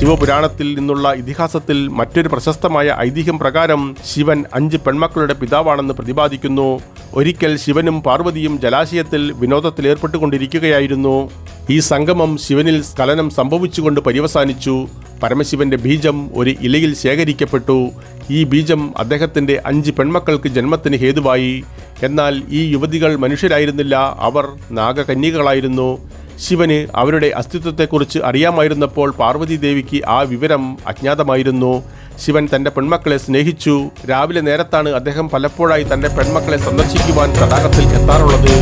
ശിവപുരാണത്തിൽ നിന്നുള്ള ഇതിഹാസത്തിൽ മറ്റൊരു പ്രശസ്തമായ ഐതിഹ്യം പ്രകാരം ശിവൻ അഞ്ച് പെൺമക്കളുടെ പിതാവാണെന്ന് പ്രതിപാദിക്കുന്നു. ഒരിക്കൽ ശിവനും പാർവതിയും ജലാശയത്തിൽ വിനോദത്തിൽ ഏർപ്പെട്ടുകൊണ്ടിരിക്കുകയായിരുന്നു. ഈ സംഗമം ശിവനിൽ സ്ഖലനം സംഭവിച്ചുകൊണ്ട് പര്യവസാനിച്ചു. പരമശിവന്റെ ബീജം ഒരു ഇലയിൽ ശേഖരിക്കപ്പെട്ടു. ഈ ബീജം അദ്ദേഹത്തിന്റെ അഞ്ച് പെൺമക്കൾക്ക് ജന്മത്തിന് ഹേതുവായി. എന്നാൽ ഈ യുവതികൾ മനുഷ്യരായിരുന്നില്ല അവർ നാഗകന്യകളായിരുന്നു. ശിവന് അവരുടെ അസ്തിത്വത്തെക്കുറിച്ച് അറിയാമായിരുന്നപ്പോൾ പാർവതി ദേവിക്ക് ആ വിവരം അജ്ഞാതമായിരുന്നു. ശിവൻ തന്റെ പെൺമക്കളെ സ്നേഹിച്ചു. രാവിലെ നേരത്താണ് അദ്ദേഹം പലപ്പോഴായി തന്റെ പെൺമക്കളെ സന്ദർശിക്കുവാൻ തടാകത്തിൽ എത്താറുള്ളത്.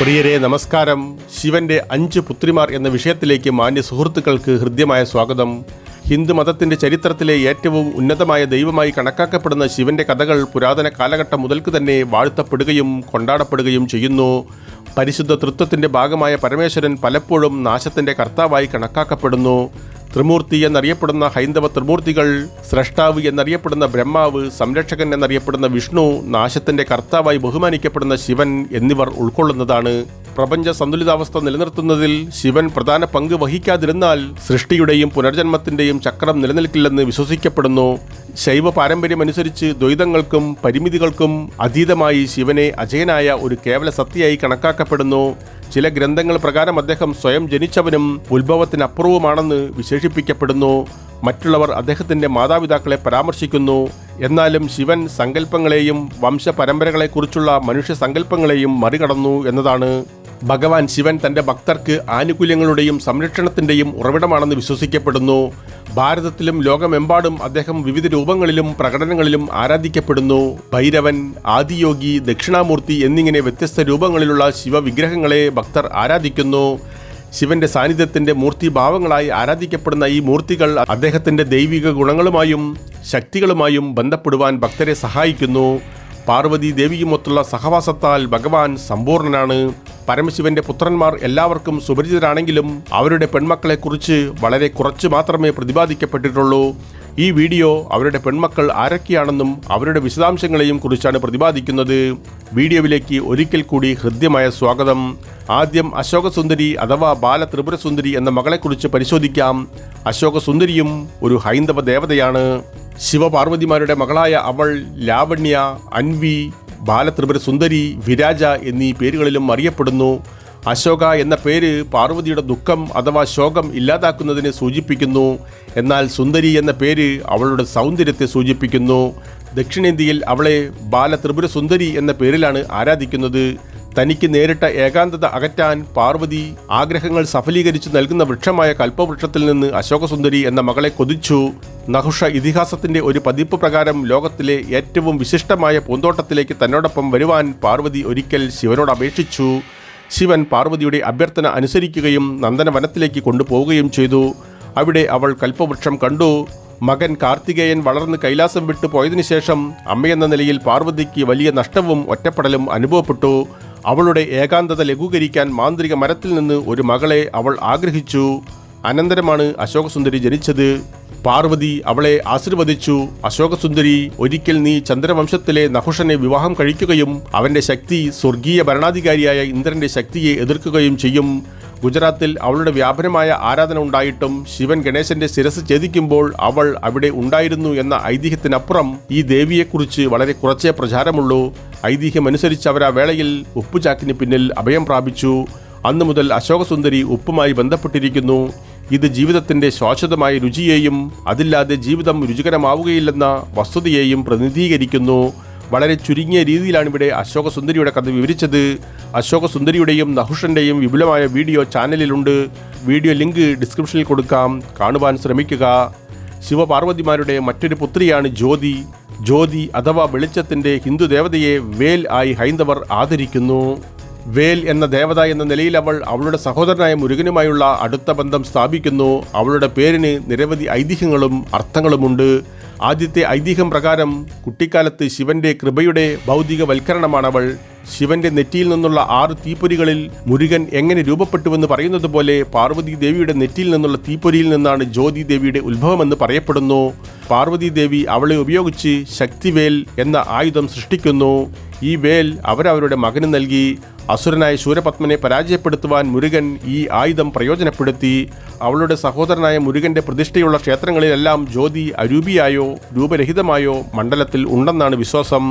പ്രിയരെ നമസ്കാരം. ശിവന്റെ അഞ്ച് പുത്രിമാർ എന്ന വിഷയത്തിലേക്ക് മാന്യ സുഹൃത്തുക്കൾക്ക് ഹൃദ്യമായ സ്വാഗതം. ഹിന്ദു മതത്തിന്റെ ചരിത്രത്തിലെ ഏറ്റവും ഉന്നതമായ ദൈവമായി കണക്കാക്കപ്പെടുന്ന ശിവന്റെ കഥകൾ പുരാതന കാലഘട്ടം മുതൽക്ക് തന്നെ വാഴ്ത്തപ്പെടുകയും കൊണ്ടാടപ്പെടുകയും ചെയ്യുന്നു. പരിശുദ്ധ തൃത്വത്തിന്റെ ഭാഗമായ പരമേശ്വരൻ പലപ്പോഴും നാശത്തിന്റെ കർത്താവായി കണക്കാക്കപ്പെടുന്നു. ത്രിമൂർത്തി എന്നറിയപ്പെടുന്ന ഹൈന്ദവ ത്രിമൂർത്തികൾ സ്രഷ്ടാവ് എന്നറിയപ്പെടുന്ന ബ്രഹ്മാവ് സംരക്ഷകൻ എന്നറിയപ്പെടുന്ന വിഷ്ണു നാശത്തിന്റെ കർത്താവായി ബഹുമാനിക്കപ്പെടുന്ന ശിവൻ എന്നിവർ ഉൾക്കൊള്ളുന്നതാണ്. പ്രപഞ്ച സന്തുലിതാവസ്ഥ നിലനിർത്തുന്നതിൽ ശിവൻ പ്രധാന പങ്ക് വഹിക്കാതിരുന്നാൽ സൃഷ്ടിയുടെയും പുനർജന്മത്തിന്റെയും ചക്രം നിലനിൽക്കില്ലെന്ന് വിശ്വസിക്കപ്പെടുന്നു. ശൈവ പാരമ്പര്യമനുസരിച്ച് ദ്വൈതങ്ങൾക്കും പരിമിതികൾക്കും അതീതമായി ശിവനെ അജയനായ ഒരു കേവല സത്യയായി കണക്കാക്കപ്പെടുന്നു. ചില ഗ്രന്ഥങ്ങൾ പ്രകാരം അദ്ദേഹം സ്വയം ജനിച്ചവനും ഉത്ഭവത്തിനപ്പുറവുമാണെന്ന് വിശേഷിപ്പിക്കപ്പെടുന്നു. മറ്റുള്ളവർ അദ്ദേഹത്തിന്റെ മാതാപിതാക്കളെ പരാമർശിക്കുന്നു. എന്നാലും ശിവൻ സങ്കല്പങ്ങളെയും വംശപരമ്പരകളെക്കുറിച്ചുള്ള മനുഷ്യ സങ്കല്പങ്ങളെയും മറികടന്നു എന്നതാണ്. ഭഗവാൻ ശിവൻ തന്റെ ഭക്തർക്ക് ആനുകൂല്യങ്ങളുടെയും സംരക്ഷണത്തിന്റെയും ഉറവിടമാണെന്ന് വിശ്വസിക്കപ്പെടുന്നു. ഭാരതത്തിലും ലോകമെമ്പാടും അദ്ദേഹം വിവിധ രൂപങ്ങളിലും പ്രകടനങ്ങളിലും ആരാധിക്കപ്പെടുന്നു. ഭൈരവൻ ആദിയോഗി ദക്ഷിണാമൂർത്തി എന്നിങ്ങനെ വ്യത്യസ്ത രൂപങ്ങളിലുള്ള ശിവവിഗ്രഹങ്ങളെ ഭക്തർ ആരാധിക്കുന്നു. ശിവന്റെ സാന്നിധ്യത്തിന്റെ മൂർത്തിഭാവങ്ങളായി ആരാധിക്കപ്പെടുന്ന ഈ മൂർത്തികൾ അദ്ദേഹത്തിന്റെ ദൈവിക ഗുണങ്ങളുമായും ശക്തികളുമായും ബന്ധപ്പെടുവാൻ ഭക്തരെ സഹായിക്കുന്നു. പാർവതി ദേവിയുമൊത്തുള്ള സഹവാസത്താൽ ഭഗവാൻ സമ്പൂർണനാണ്. പരമശിവന്റെ പുത്രന്മാർ എല്ലാവർക്കും സുപരിചിതരാണെങ്കിലും അവരുടെ പെൺമക്കളെക്കുറിച്ച് വളരെ കുറച്ച് മാത്രമേ പ്രതിപാദിക്കപ്പെട്ടിട്ടുള്ളൂ. ഈ വീഡിയോ അവരുടെ പെൺമക്കൾ ആരൊക്കെയാണെന്നും അവരുടെ വിശദാംശങ്ങളെയും കുറിച്ചാണ് പ്രതിപാദിക്കുന്നത്. വീഡിയോയിലേക്ക് ഒരിക്കൽ കൂടി ഹൃദ്യമായ സ്വാഗതം. ആദ്യം അശോകസുന്ദരി അഥവാ ബാലത്രിപുരസുന്ദരി എന്ന മകളെക്കുറിച്ച് പരിശോധിക്കാം. അശോകസുന്ദരിയും ഒരു ഹൈന്ദവ ദേവതയാണ്. ശിവപാർവതിമാരുടെ മകളായ അവൾ ലാവണ്യ അൻവി ബാലത്രിപുര സുന്ദരി വിരാജ എന്നീ പേരുകളിലും അറിയപ്പെടുന്നു. അശോക എന്ന പേര് പാർവതിയുടെ ദുഃഖം അഥവാ ശോകം ഇല്ലാതാക്കുന്നതിനെ സൂചിപ്പിക്കുന്നു. എന്നാൽ സുന്ദരി എന്ന പേര് അവളുടെ സൗന്ദര്യത്തെ സൂചിപ്പിക്കുന്നു. ദക്ഷിണേന്ത്യയിൽ അവളെ ബാലത്രിപുര സുന്ദരി എന്ന പേരിലാണ് ആരാധിക്കുന്നത്. തനിക്ക് നേരിട്ട ഏകാന്തത അകറ്റാൻ പാർവതി ആഗ്രഹങ്ങൾ സഫലീകരിച്ചു നൽകുന്ന വൃക്ഷമായ കൽപ്പവൃക്ഷത്തിൽ നിന്ന് അശോകസുന്ദരി എന്ന മകളെ കൊതിച്ചു. നഹുഷ ഇതിഹാസത്തിന്റെ ഒരു പതിപ്പ് പ്രകാരം ലോകത്തിലെ ഏറ്റവും വിശിഷ്ടമായ പൂന്തോട്ടത്തിലേക്ക് തന്നോടൊപ്പം വരുവാൻ പാർവതി ഒരിക്കൽ ശിവനോട് അപേക്ഷിച്ചു. ശിവൻ പാർവതിയുടെ അഭ്യർത്ഥന അനുസരിക്കുകയും നന്ദനവനത്തിലേക്ക് കൊണ്ടുപോവുകയും ചെയ്തു. അവിടെ അവൾ കൽപ്പവൃക്ഷം കണ്ടു. മകൻ കാർത്തികേയൻ വളർന്ന് കൈലാസം വിട്ടു പോയതിനു ശേഷം അമ്മയെന്ന നിലയിൽ പാർവതിക്ക് വലിയ നഷ്ടവും ഒറ്റപ്പെടലും അനുഭവപ്പെട്ടു. അവളുടെ ഏകാന്തത ലഘൂകരിക്കാൻ മാന്ത്രിക മരത്തിൽ നിന്ന് ഒരു മകളെ അവൾ ആഗ്രഹിച്ചു. അനന്തരമാണ് അശോകസുന്ദരി ജനിച്ചത്. പാർവതി അവളെ ആശീർവദിച്ചു. അശോകസുന്ദരി ഒരിക്കൽ നീ ചന്ദ്രവംശത്തിലെ നഹുഷനെ വിവാഹം കഴിക്കുകയും അവന്റെ ശക്തി സ്വർഗീയ ഭരണാധികാരിയായ ഇന്ദ്രന്റെ ശക്തിയെ എതിർക്കുകയും ചെയ്യും. ഗുജറാത്തിൽ അവളുടെ വ്യാപനമായ ആരാധന ഉണ്ടായിട്ടും ശിവൻ ഗണേശന്റെ ശിരസ് ഛേദിക്കുമ്പോൾ അവൾ അവിടെ ഉണ്ടായിരുന്നു എന്ന ഐതിഹ്യത്തിനപ്പുറം ഈ ദേവിയെക്കുറിച്ച് വളരെ കുറച്ചേ പ്രചാരമുള്ളൂ. ഐതിഹ്യമനുസരിച്ച് അവർ ആ വേളയിൽ ഉപ്പുചാക്കിന് പിന്നിൽ അഭയം പ്രാപിച്ചു. അന്നു മുതൽ അശോകസുന്ദരി ഉപ്പുമായി ബന്ധപ്പെട്ടിരിക്കുന്നു. ഇത് ജീവിതത്തിന്റെ ശാശ്വതമായ രുചിയെയും അതില്ലാതെ ജീവിതം രുചികരമാവുകയില്ലെന്ന വസ്തുതയെയും പ്രതിനിധീകരിക്കുന്നു. വളരെ ചുരുങ്ങിയ രീതിയിലാണ് ഇവിടെ അശോകസുന്ദരിയുടെ കഥ വിവരിച്ചത്. അശോകസുന്ദരിയുടെയും നഹുഷന്റെയും വിപുലമായ വീഡിയോ ചാനലിലുണ്ട്. വീഡിയോ ലിങ്ക് ഡിസ്ക്രിപ്ഷനിൽ കൊടുക്കാം. കാണുവാൻ ശ്രമിക്കുക. ശിവപാർവതിമാരുടെ മറ്റൊരു പുത്രിയാണ് ജ്യോതി. ജ്യോതി അഥവാ വെളിച്ചത്തിന്റെ ഹിന്ദു ദേവതയെ വേൽ ആയി ഹൈന്ദവർ ആദരിക്കുന്നു. വേൽ എന്ന ദേവത എന്ന നിലയിൽ അവൾ അവളുടെ സഹോദരനായ മുരുകനുമായുള്ള അടുത്ത ബന്ധം സ്ഥാപിക്കുന്നു. അവളുടെ പേരിന് നിരവധി ഐതിഹ്യങ്ങളും അർത്ഥങ്ങളുമുണ്ട്. ആദ്യത്തെ ഐതിഹ്യം പ്രകാരം കുട്ടിക്കാലത്ത് ശിവന്റെ കൃപയുടെ ഭൗതികവൽക്കരണമാണവൾ. ശിവന്റെ നെറ്റിയിൽ നിന്നുള്ള ആറ് തീപ്പൊരികളിൽ മുരുകൻ എങ്ങനെ രൂപപ്പെട്ടുവെന്ന് പറയുന്നത് പോലെ പാർവതി ദേവിയുടെ നെറ്റിയിൽ നിന്നുള്ള തീപ്പൊരിയിൽ നിന്നാണ് ജ്യോതി ദേവിയുടെ ഉത്ഭവമെന്ന് പറയപ്പെടുന്നു. പാർവതി ദേവി അവളെ ഉപയോഗിച്ച് ശക്തിവേൽ എന്ന ആയുധം സൃഷ്ടിക്കുന്നു. ഈ വേൽ അവരവരുടെ മകന് നൽകി. അസുരനായ ശൂരപത്മനെ പരാജയപ്പെടുത്തുവാൻ മുരുകൻ ഈ ആയുധം പ്രയോജനപ്പെടുത്തി. അവളുടെ സഹോദരനായ മുരുകന്റെ പ്രതിഷ്ഠയുള്ള ക്ഷേത്രങ്ങളിലെല്ലാം ജ്യോതി അരൂപിയായോ രൂപരഹിതമായോ മണ്ഡലത്തിൽ ഉണ്ടെന്നാണ് വിശ്വാസം.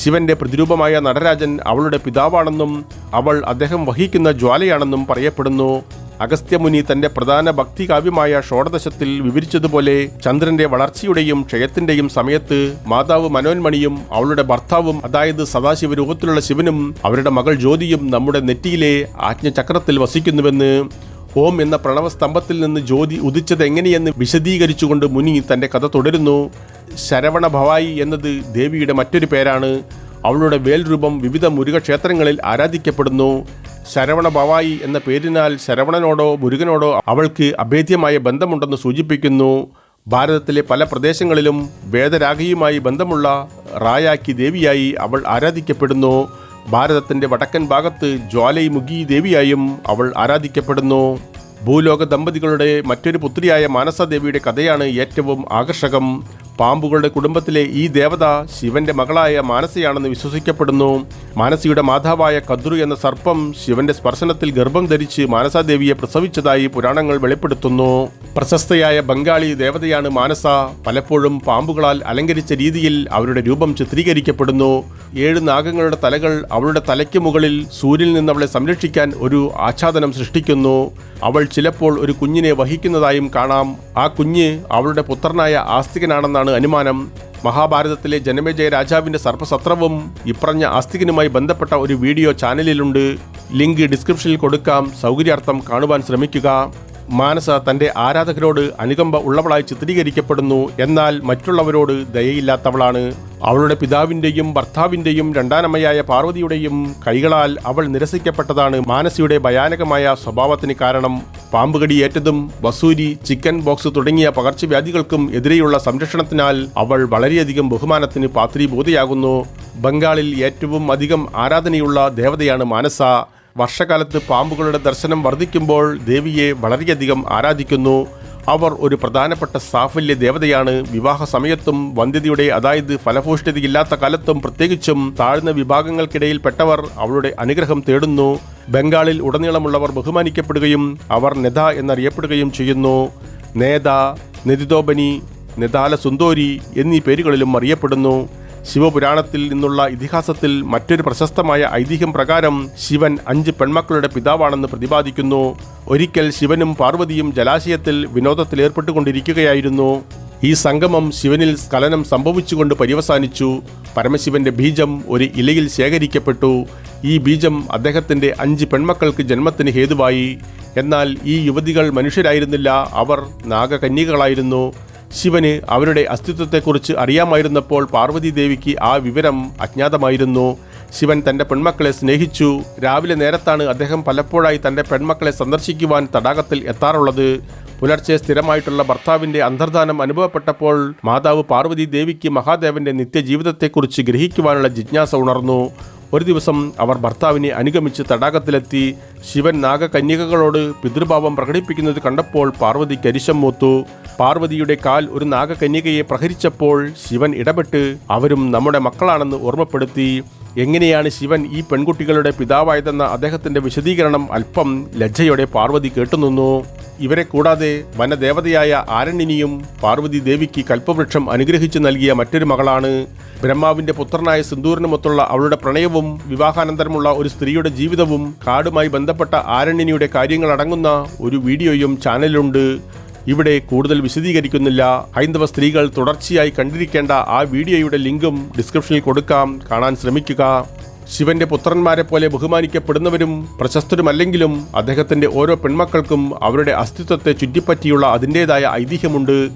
ശിവന്റെ പ്രതിരൂപമായ നടരാജൻ അവളുടെ പിതാവാണെന്നും അവൾ അദ്ദേഹം വഹിക്കുന്ന ജ്വാലയാണെന്നും പറയപ്പെടുന്നു. അഗസ്ത്യമുനി തന്റെ പ്രധാന ഭക്തികാവ്യമായ ഷോഡദശത്തിൽ വിവരിച്ചതുപോലെ ചന്ദ്രന്റെ വളർച്ചയുടെയും ക്ഷയത്തിന്റെയും സമയത്ത് മാതാവ് മനോന്മണിയും അവളുടെ ഭർത്താവും അതായത് സദാശിവ രൂപത്തിലുള്ള ശിവനും അവരുടെ മകൾ ജ്യോതിയും നമ്മുടെ നെറ്റിയിലെ ആജ്ഞചക്രത്തിൽ വസിക്കുന്നുവെന്ന് ഓം എന്ന പ്രണവസ്തംഭത്തിൽ നിന്ന് ജ്യോതി ഉദിച്ചത് എങ്ങനെയെന്ന് വിശദീകരിച്ചുകൊണ്ട് മുനി തന്റെ കഥ തുടരുന്നു. ശരവണ ഭവായി എന്നത് ദേവിയുടെ മറ്റൊരു പേരാണ്. അവളുടെ വേൽരൂപം വിവിധ മുരുകക്ഷേത്രങ്ങളിൽ ആരാധിക്കപ്പെടുന്നു. ശരവണ ഭവായി എന്ന പേരിനാൽ ശരവണനോടോ മുരുകനോടോ അവൾക്ക് അഭേദ്യമായ ബന്ധമുണ്ടെന്ന് സൂചിപ്പിക്കുന്നു. ഭാരതത്തിലെ പല പ്രദേശങ്ങളിലും വേദരാഗിയുമായി ബന്ധമുള്ള റായാക്കി ദേവിയായി അവൾ ആരാധിക്കപ്പെടുന്നു. ഭാരതത്തിന്റെ വടക്കൻ ഭാഗത്ത് ജ്വാലൈമുഖി ദേവിയായും അവൾ ആരാധിക്കപ്പെടുന്നു. ഭൂലോക ദമ്പതികളുടെ മറ്റൊരു പുത്രിയായ മാനസദേവിയുടെ കഥയാണ് ഏറ്റവും ആകർഷകം. പാമ്പുകളുടെ കുടുംബത്തിലെ ഈ ദേവത ശിവന്റെ മകളായ മാനസയാണെന്ന് വിശ്വസിക്കപ്പെടുന്നു. മാനസിയുടെ മാതാവായ കദ്രു എന്ന സർപ്പം ശിവന്റെ സ്പർശനത്തിൽ ഗർഭം ധരിച്ച് മാനസാദേവിയെ പ്രസവിച്ചതായി പുരാണങ്ങൾ വെളിപ്പെടുത്തുന്നു. പ്രശസ്തയായ ബംഗാളി ദേവതയാണ് മാനസ. പലപ്പോഴും പാമ്പുകളാൽ അലങ്കരിച്ച രീതിയിൽ അവരുടെ രൂപം ചിത്രീകരിക്കപ്പെടുന്നു. ഏഴ് നാഗങ്ങളുടെ തലകൾ അവളുടെ തലയ്ക്ക് മുകളിൽ സൂര്യനിൽ നിന്ന് അവളെ സംരക്ഷിക്കാൻ ഒരു ആച്ഛാദനം സൃഷ്ടിക്കുന്നു. അവൾ ചിലപ്പോൾ ഒരു കുഞ്ഞിനെ വഹിക്കുന്നതായും കാണാം. ആ കുഞ്ഞ് അവളുടെ പുത്രനായ ആസ്തികനാണെന്നാണ് അനുമാനം. മഹാഭാരതത്തിലെ ജനമേജയ രാജാവിന്റെ സർപ്പസത്രവും ഇപ്പറഞ്ഞ ആസ്തികനുമായി ബന്ധപ്പെട്ട ഒരു വീഡിയോ ചാനലിലുണ്ട്. ലിങ്ക് ഡിസ്ക്രിപ്ഷനിൽ കൊടുക്കാം. സൗകര്യാർത്ഥം കാണുവാൻ ശ്രമിക്കുക. മാനസ തന്റെ ആരാധകരോട് അനുകമ്പ ഉള്ളവളായി ചിത്രീകരിക്കപ്പെടുന്നു. എന്നാൽ മറ്റുള്ളവരോട് ദയയില്ലാത്തവളാണ്. അവളുടെ പിതാവിന്റെയും ഭർത്താവിന്റെയും രണ്ടാനമ്മയായ പാർവതിയുടെയും കൈകളാൽ അവൾ നിരസിക്കപ്പെട്ടതാണ് മാനസിയുടെ ഭയാനകമായ സ്വഭാവത്തിന് കാരണം. പാമ്പുകടിയേറ്റതും വസൂരി ചിക്കൻ ബോക്സ് തുടങ്ങിയ പകർച്ചവ്യാധികൾക്കും എതിരെയുള്ള സംരക്ഷണത്തിനാൽ അവൾ വളരെയധികം ബഹുമാനത്തിന് പാത്രീഭൂതയാകുന്നു. ബംഗാളിൽ ഏറ്റവും അധികം ആരാധനയുള്ള ദേവതയാണ് മാനസ. വർഷകാലത്ത് പാമ്പുകളുടെ ദർശനം വർദ്ധിക്കുമ്പോൾ ദേവിയെ വളരെയധികം ആരാധിക്കുന്നു. അവർ ഒരു പ്രധാനപ്പെട്ട സാഫല്യ ദേവതയാണ്. വിവാഹ സമയത്തും വന്ധ്യതയുടെ അതായത് ഫലഭൂഷ്ഠതയില്ലാത്ത കാലത്തും പ്രത്യേകിച്ചും താഴ്ന്ന വിഭാഗങ്ങൾക്കിടയിൽപ്പെട്ടവർ അവളുടെ അനുഗ്രഹം തേടുന്നു. ബംഗാളിൽ ഉടനീളമുള്ളവർ ബഹുമാനിക്കപ്പെടുകയും അവർ നെത എന്നറിയപ്പെടുകയും ചെയ്യുന്നു. നേത നെതിതോബനി നെതാല സുന്ദോരി എന്നീ പേരുകളിലും അറിയപ്പെടുന്നു. ശിവപുരാണത്തിൽ നിന്നുള്ള ഇതിഹാസത്തിൽ മറ്റൊരു പ്രശസ്തമായ ഐതിഹ്യം പ്രകാരം ശിവൻ അഞ്ച് പെൺമക്കളുടെ പിതാവാണെന്ന് പ്രതിപാദിക്കുന്നു. ഒരിക്കൽ ശിവനും പാർവതിയും ജലാശയത്തിൽ വിനോദത്തിലേർപ്പെട്ടുകൊണ്ടിരിക്കുകയായിരുന്നു. ഈ സംഗമം ശിവനിൽ സ്ഖലനം സംഭവിച്ചുകൊണ്ട് പര്യവസാനിച്ചു. പരമശിവന്റെ ബീജം ഒരു ഇലയിൽ ശേഖരിക്കപ്പെട്ടു. ഈ ബീജം അദ്ദേഹത്തിന്റെ അഞ്ച് പെൺമക്കൾക്ക് ജന്മത്തിന് ഹേതുവായി. എന്നാൽ ഈ യുവതികൾ മനുഷ്യരായിരുന്നില്ല അവർ നാഗകന്യകളായിരുന്നു. ശിവന് അവരുടെ അസ്തിത്വത്തെക്കുറിച്ച് അറിയാമായിരുന്നപ്പോൾ പാർവതി ദേവിക്ക് ആ വിവരം അജ്ഞാതമായിരുന്നു. ശിവൻ തന്റെ പെൺമക്കളെ സ്നേഹിച്ചു. രാവിലെ നേരത്താണ് അദ്ദേഹം പലപ്പോഴായി തന്റെ പെൺമക്കളെ സന്ദർശിക്കുവാൻ തടാകത്തിൽ എത്താറുള്ളത്. പുലർച്ചെ സ്ഥിരമായിട്ടുള്ള ഭർത്താവിന്റെ അന്തർദാനം അനുഭവപ്പെട്ടപ്പോൾ മാതാവ് പാർവതി ദേവിക്ക് മഹാദേവന്റെ നിത്യജീവിതത്തെക്കുറിച്ച് ഗ്രഹിക്കുവാനുള്ള ജിജ്ഞാസ ഉണർന്നു. ഒരു ദിവസം അവർ ഭർത്താവിനെ അനുഗമിച്ച് തടാകത്തിലെത്തി. ശിവൻ നാഗകന്യകകളോട് പിതൃഭാവം പ്രകടിപ്പിക്കുന്നത് കണ്ടപ്പോൾ പാർവതി കരിശം മൂത്തു. പാർവതിയുടെ കാൽ ഒരു നാഗകന്യകയെ പ്രഹരിച്ചപ്പോൾ ശിവൻ ഇടപെട്ട് അവരും നമ്മുടെ മക്കളാണെന്ന് ഓർമ്മപ്പെടുത്തി. എങ്ങനെയാണ് ശിവൻ ഈ പെൺകുട്ടികളുടെ പിതാവായതെന്ന അദ്ദേഹത്തിന്റെ വിശദീകരണം അല്പം ലജ്ജയോടെ പാർവതി കേട്ടുനിന്നു. ഇവരെ കൂടാതെ വനദേവതയായ ആരണ്യനിയും പാർവതി ദേവിക്ക് കൽപ്പവൃക്ഷം അനുഗ്രഹിച്ചു നൽകിയ മറ്റൊരു മകളാണ്. ബ്രഹ്മാവിന്റെ പുത്രനായ സിന്ദൂറിനുമൊത്തുള്ള അവളുടെ പ്രണയവും വിവാഹാനന്തരമുള്ള ഒരു സ്ത്രീയുടെ ജീവിതവും കാടുമായി ബന്ധപ്പെട്ട ആരണ്യനിയുടെ കാര്യങ്ങൾ അടങ്ങുന്ന ഒരു വീഡിയോയും ചാനലിലുണ്ട്. ഇവിടെ കൂടുതൽ വിശദീകരിക്കുന്നില്ല. ഹൈന്ദവ സ്ത്രീകൾ തുടർച്ചയായി കണ്ടിരിക്കേണ്ട ആ വീഡിയോയുടെ ലിങ്കും ഡിസ്ക്രിപ്ഷനിൽ കൊടുക്കാം. കാണാൻ ശ്രമിക്കുക. ശിവന്റെ പുത്രന്മാരെ പോലെ ബഹുമാനിക്കപ്പെടുന്നവരും പ്രശസ്തരുമല്ലെങ്കിലും അദ്ദേഹത്തിന്റെ ഓരോ പെൺമക്കൾക്കും അവരുടെ അസ്തിത്വത്തെ ചുറ്റിപ്പറ്റിയുള്ള അതിന്റെതായ ഐതിഹ്യമുണ്ട്.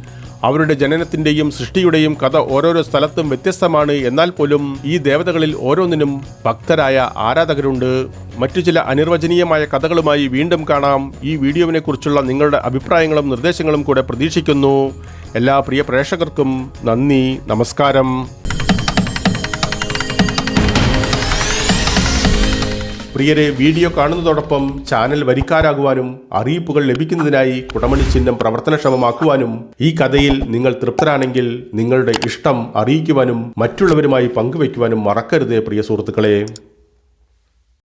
അവരുടെ ജനനത്തിന്റെയും സൃഷ്ടിയുടെയും കഥ ഓരോരോ സ്ഥലത്തും വ്യത്യസ്തമാണ്. എന്നാൽ പോലും ഈ ദേവതകളിൽ ഓരോന്നിനും ഭക്തരായ ആരാധകരുണ്ട്. മറ്റു ചില അനിർവചനീയമായ കഥകളുമായി വീണ്ടും കാണാം. ഈ വീഡിയോവിനെ കുറിച്ചുള്ള നിങ്ങളുടെ അഭിപ്രായങ്ങളും നിർദ്ദേശങ്ങളും കൂടെ പ്രതീക്ഷിക്കുന്നു. എല്ലാ പ്രിയ പ്രേക്ഷകർക്കും നന്ദി നമസ്കാരം. പ്രിയരെ വീഡിയോ കാണുന്നതോടൊപ്പം ചാനൽ വരിക്കാരാകുവാനും അറിയിപ്പുകൾ ലഭിക്കുന്നതിനായി കുടമണി ചിഹ്നം പ്രവർത്തനക്ഷമമാക്കുവാനും ഈ കഥയിൽ നിങ്ങൾ തൃപ്തരാണെങ്കിൽ നിങ്ങളുടെ ഇഷ്ടം അറിയിക്കുവാനും മറ്റുള്ളവരുമായി പങ്കുവയ്ക്കുവാനും മറക്കരുത് പ്രിയ സുഹൃത്തുക്കളെ.